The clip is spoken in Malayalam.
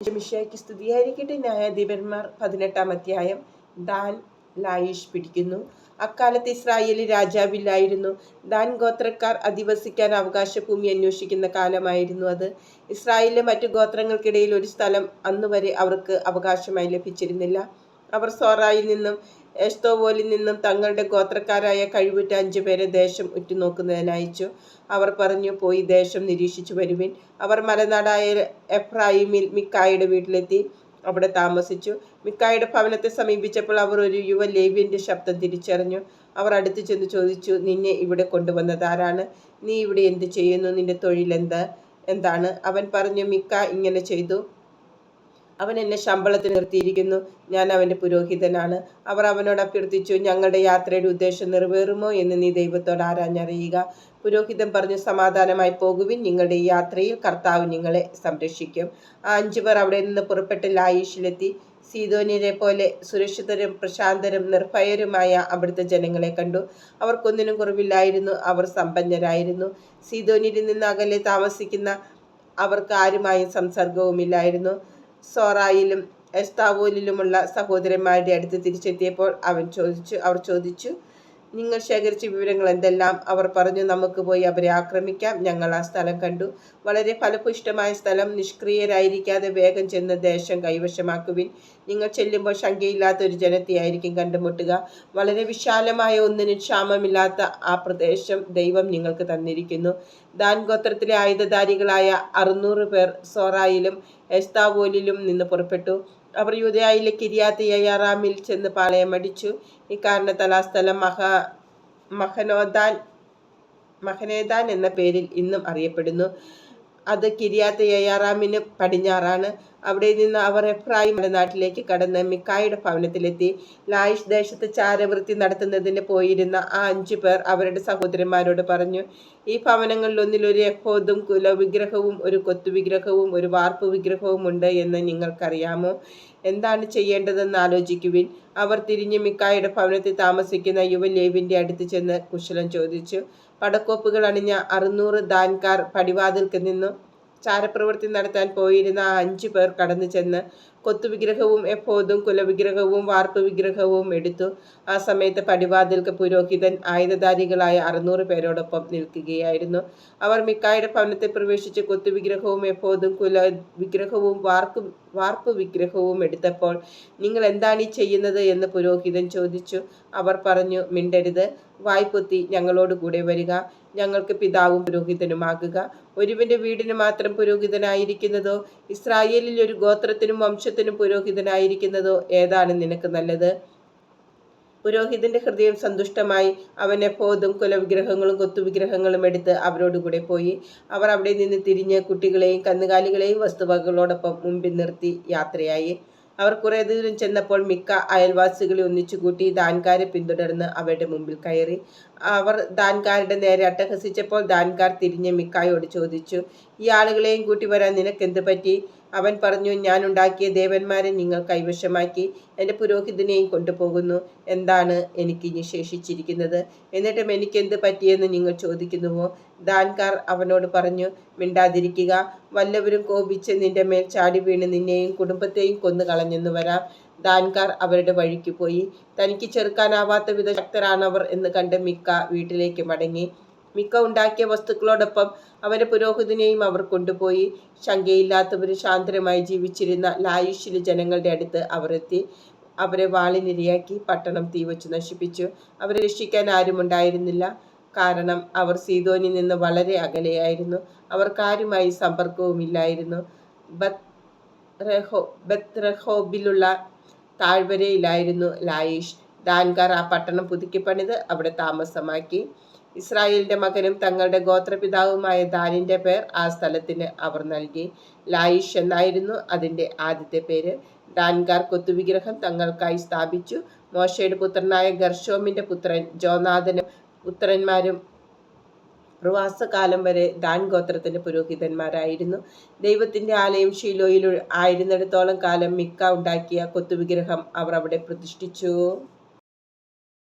മിഷയ്ക്ക് സ്തുതിയായിരിക്കട്ടെ. ന്യായാധിപന്മാർ പതിനെട്ടാം അധ്യായം. ദാൻ ലായിഷ് പിടിക്കുന്നു. അക്കാലത്ത് ഇസ്രായേലി രാജാവില്ലായിരുന്നു. ദാൻ ഗോത്രക്കാർ അധിവസിക്കാൻ അവകാശഭൂമി അന്വേഷിക്കുന്ന കാലമായിരുന്നു അത്. ഇസ്രായേലിലെ മറ്റു ഗോത്രങ്ങൾക്കിടയിൽ ഒരു സ്ഥലം അന്നുവരെ അവർക്ക് അവകാശമായി ലഭിച്ചിരുന്നില്ല. അവർ സോറായിൽ നിന്നും എസ്തോവോലിൽ നിന്നും തങ്ങളുടെ ഗോത്രക്കാരായ കഴിവുറ്റ അഞ്ചു പേരെ ദേശം ഉറ്റുനോക്കുന്നതിനയച്ചു അവർ പറഞ്ഞു പോയി ദേശം നിരീക്ഷിച്ചു വരുവിൻ. അവർ മലനാടായ എഫ്രായിമിൽ മിക്കായുടെ വീട്ടിലെത്തി. അവിടെ താമസിച്ചു. മിക്കായുടെ ഭവനത്തെ സമീപിച്ചപ്പോൾ അവർ ഒരു യുവ ലേവ്യന്റെ ശബ്ദം തിരിച്ചറിഞ്ഞു. അവർ അടുത്തു ചെന്ന് ചോദിച്ചു നിന്നെ ഇവിടെ കൊണ്ടുവന്നത് ആരാണ്? നീ ഇവിടെ എന്ത് ചെയ്യുന്നു? നിന്റെ തൊഴിൽ എന്താ എന്താണ്? അവൻ പറഞ്ഞു മിക്ക ഇങ്ങനെ ചെയ്തു. അവൻ എന്നെ ശമ്പളത്തിന് നിർത്തിയിരിക്കുന്നു. ഞാൻ അവന്റെ പുരോഹിതനാണ്. അവർ അവനോട് അഭ്യർത്ഥിച്ചു ഞങ്ങളുടെ യാത്രയുടെ ഉദ്ദേശം നിറവേറുമോ എന്ന് നീ ദൈവത്തോട് ആരാഞ്ഞറിയുക? പുരോഹിതൻ പറഞ്ഞു സമാധാനമായി പോകുവിൻ. നിങ്ങളുടെ ഈ യാത്രയിൽ കർത്താവ് നിങ്ങളെ സംരക്ഷിക്കും. ആ അഞ്ചു പേർ അവിടെ നിന്ന് പുറപ്പെട്ട് ലായിഷിലെത്തി. സീതോനിരെ പോലെ സുരക്ഷിതരും പ്രശാന്തരും നിർഭയരുമായ അവിടുത്തെ ജനങ്ങളെ കണ്ടു. അവർക്കൊന്നിനും കുറവില്ലായിരുന്നു. അവർ സമ്പന്നരായിരുന്നു. സീതോനിൽ നിന്ന് അകലെ താമസിക്കുന്ന അവർക്ക് ആരുമായും സംസർഗവുമില്ലായിരുന്നു. സോറായിലും എസ്താവോലിലുമുള്ള സഹോദരന്മാരുടെ അടുത്ത് തിരിച്ചെത്തിയപ്പോൾ അവൻ ചോദിച്ചു അവർ ചോദിച്ചു നിങ്ങൾ ശേഖരിച്ച വിവരങ്ങൾ എന്തെല്ലാം? അവർ പറഞ്ഞു നമുക്ക് പോയി അവരെ ആക്രമിക്കാം. ഞങ്ങൾ ആ സ്ഥലം കണ്ടു. വളരെ ഫലപുഷ്ടമായ സ്ഥലം. നിഷ്ക്രിയരായിരിക്കാതെ വേഗം ചെന്ന് ദേശം കൈവശമാക്കുവിൻ. നിങ്ങൾ ചെല്ലുമ്പോൾ ശങ്കയില്ലാത്ത ഒരു ജനത്തെയായിരിക്കും കണ്ടുമുട്ടുക. വളരെ വിശാലമായ ഒന്നിനും ക്ഷാമമില്ലാത്ത ആ പ്രദേശം ദൈവം നിങ്ങൾക്ക് തന്നിരിക്കുന്നു. ദാൻ ഗോത്രത്തിലെ ആയുധധാരികളായ അറുന്നൂറ് പേർ സോറായിലും എസ്താവോലിലും നിന്ന് പുറപ്പെട്ടു. അവർ യൂതയായിലെ കിരിയാത്ത് യയാറാമിൽ ചെന്ന് പാളയമടിച്ചു ഇക്കാരണത്താൽ ആ സ്ഥലം മഹ മഹനോദാൻ മഹനേദാൻ എന്ന പേരിൽ ഇന്നും അറിയപ്പെടുന്നു. അത് കിരിയാത്ത യയാറാമിന് പടിഞ്ഞാറാണ്. അവിടെ നിന്ന് അവർ എഫ്രായി മലനാട്ടിലേക്ക് കടന്ന് മിക്കായുടെ ഭവനത്തിലെത്തി. ലായിഷ് ദേശത്ത് ചാരവൃത്തി നടത്തുന്നതിന് പോയിരുന്ന ആ അഞ്ചു പേർ അവരുടെ സഹോദരന്മാരോട് പറഞ്ഞു ഈ ഭവനങ്ങളിൽ ഒന്നിൽ ഒരു എഫോദും കുലവിഗ്രഹവും ഒരു കൊത്തുവിഗ്രഹവും ഒരു വാർപ്പ് വിഗ്രഹവും ഉണ്ട് എന്ന് നിങ്ങൾക്കറിയാമോ? എന്താണ് ചെയ്യേണ്ടതെന്ന് ആലോചിക്കുവിൻ. അവർ തിരിഞ്ഞ് മിക്കായുടെ ഭവനത്തിൽ താമസിക്കുന്ന യുവ ലേവിന്റെ അടുത്ത് ചെന്ന് കുശലം ചോദിച്ചു പടക്കോപ്പുകൾ അണിഞ്ഞ അറുന്നൂറ് ദാൻകാർ പടിവാതിൽക്ക് നിന്നു ചാരപ്രവൃത്തി നടത്താൻ പോയിരുന്ന ആ അഞ്ചു പേർ കടന്നു ചെന്ന് കൊത്തുവിഗ്രഹവും എഫോദും കുലവിഗ്രഹവും വാർപ്പ് വിഗ്രഹവും എടുത്തു. ആ സമയത്ത് പടിവാതിൽക്ക് പുരോഹിതൻ ആയുധധാരികളായ അറുന്നൂറ് പേരോടൊപ്പം നിൽക്കുകയായിരുന്നു. അവർ മിക്കായുടെ ഭവനത്തിൽ പ്രവേശിച്ച് കൊത്തുവിഗ്രഹവും എഫോദും കുല വിഗ്രഹവും വാർപ്പ് വാർപ്പ് വിഗ്രഹവും എടുത്തപ്പോൾ നിങ്ങൾ എന്താണ് ഈ ചെയ്യുന്നത്? എന്ന് പുരോഹിതൻ ചോദിച്ചു. അവർ പറഞ്ഞു മിണ്ടരുത്. വായ്പൊത്തി ഞങ്ങളോട് കൂടെ വരിക. ഞങ്ങൾക്ക് പിതാവും പുരോഹിതനുമാകുക. ഒരുവന്റെ വീടിന് മാത്രം പുരോഹിതനായിരിക്കുന്നതോ ഇസ്രായേലിൽ ഒരു ഗോത്രത്തിനും വംശത്തിനും പുരോഹിതനായിരിക്കുന്നതോ ഏതാണ് നിനക്ക് നല്ലത്? പുരോഹിതന്റെ ഹൃദയം സന്തുഷ്ടമായി അവനെ പോതും കുലവിഗ്രഹങ്ങളും കൊത്തുവിഗ്രഹങ്ങളും എടുത്ത് അവരോടുകൂടെ പോയി. അവർ അവിടെ നിന്ന് തിരിഞ്ഞ് കുട്ടികളെയും കന്നുകാലികളെയും വസ്തുവകകളോടൊപ്പം മുമ്പിൽ നിർത്തി യാത്രയായി. അവർ കുറെ ദൂരം ചെന്നപ്പോൾ മിക്ക അയൽവാസികളെ ഒന്നിച്ചുകൂട്ടി ദാൻകാരെ പിന്തുടർന്ന് അവരുടെ മുമ്പിൽ കയറി. അവർ ദാൻകാരുടെ നേരെ അട്ടഹസിച്ചപ്പോൾ ദാൻകാർ തിരിഞ്ഞ് മിക്കായോട് ചോദിച്ചു ഈ ആളുകളെയും കൂട്ടി വരാൻ നിനക്കെന്ത് പറ്റി? അവൻ പറഞ്ഞു ഞാൻ ഉണ്ടാക്കിയ ദേവന്മാരെ നിങ്ങൾ കൈവശമാക്കി എന്റെ പുരോഹിതനെയും കൊണ്ടുപോകുന്നു. എന്താണ് എനിക്ക് ഇനി ശേഷിച്ചിരിക്കുന്നത്? എന്നിട്ടും എനിക്കെന്ത് പറ്റിയെന്ന് നിങ്ങൾ ചോദിക്കുന്നുവോ? ദാൻകാർ അവനോട് പറഞ്ഞു മിണ്ടാതിരിക്കുക. വല്ലവരും കോപിച്ച് നിന്റെ മേൽ ചാടി വീണ് നിന്നെയും കുടുംബത്തെയും കൊന്നു കളഞ്ഞെന്ന് വരാം. ദാൻകാർ അവരുടെ വഴിക്ക് പോയി. തനിക്ക് ചെറുക്കാനാവാത്ത വിധ ശക്തരാണവർ എന്ന് കണ്ട് മിക്ക വീട്ടിലേക്ക് മടങ്ങി. മിക്ക ഉണ്ടാക്കിയ വസ്തുക്കളോടൊപ്പം അവരെ പുരോഹിതനെയും അവർ കൊണ്ടുപോയി. ശങ്കയില്ലാത്തവരും ശാന്തരമായി ജീവിച്ചിരുന്ന ലായുഷിലെ ജനങ്ങളുടെ അടുത്ത് അവർ എത്തി. അവരെ വാളിനിരയാക്കി പട്ടണം തീവച്ച് നശിപ്പിച്ചു. അവരെ രക്ഷിക്കാൻ ആരുമുണ്ടായിരുന്നില്ല കാരണം അവർ സീതോനിൽ നിന്ന് വളരെ അകലെയായിരുന്നു. അവർക്കാരുമായി സമ്പർക്കവുമില്ലായിരുന്നു ബത്രഹോ റഹോബിലുള്ള താഴ്വരയിലായിരുന്നു ലായിഷ്. ദാൻകാർ ആ പട്ടണം പുതുക്കി പണിത് അവിടെ താമസമാക്കി. ഇസ്രായേലിന്റെ മകനും തങ്ങളുടെ ഗോത്രപിതാവുമായ ദാനിന്റെ പേർ ആ സ്ഥലത്തിന് അവർ നൽകി. ലായിഷ് എന്നായിരുന്നു അതിന്റെ ആദ്യത്തെ പേര്. ഡാൻകാർ കൊത്തുവിഗ്രഹം തങ്ങൾക്കായി സ്ഥാപിച്ചു. മോശയുടെ പുത്രനായ ഗർഷോമിന്റെ പുത്രൻ ജോനാഥനും പുത്രന്മാരും പ്രവാസകാലം വരെ ദാൻ ഗോത്രത്തിന്റെ പുരോഹിതന്മാരായിരുന്നു. ദൈവത്തിന്റെ ആലയം ഷീലോയിൽ ആയിരുന്നിടത്തോളം കാലം മിക്ക ഉണ്ടാക്കിയ കൊത്തുവിഗ്രഹം അവർ അവിടെ പ്രതിഷ്ഠിച്ചു.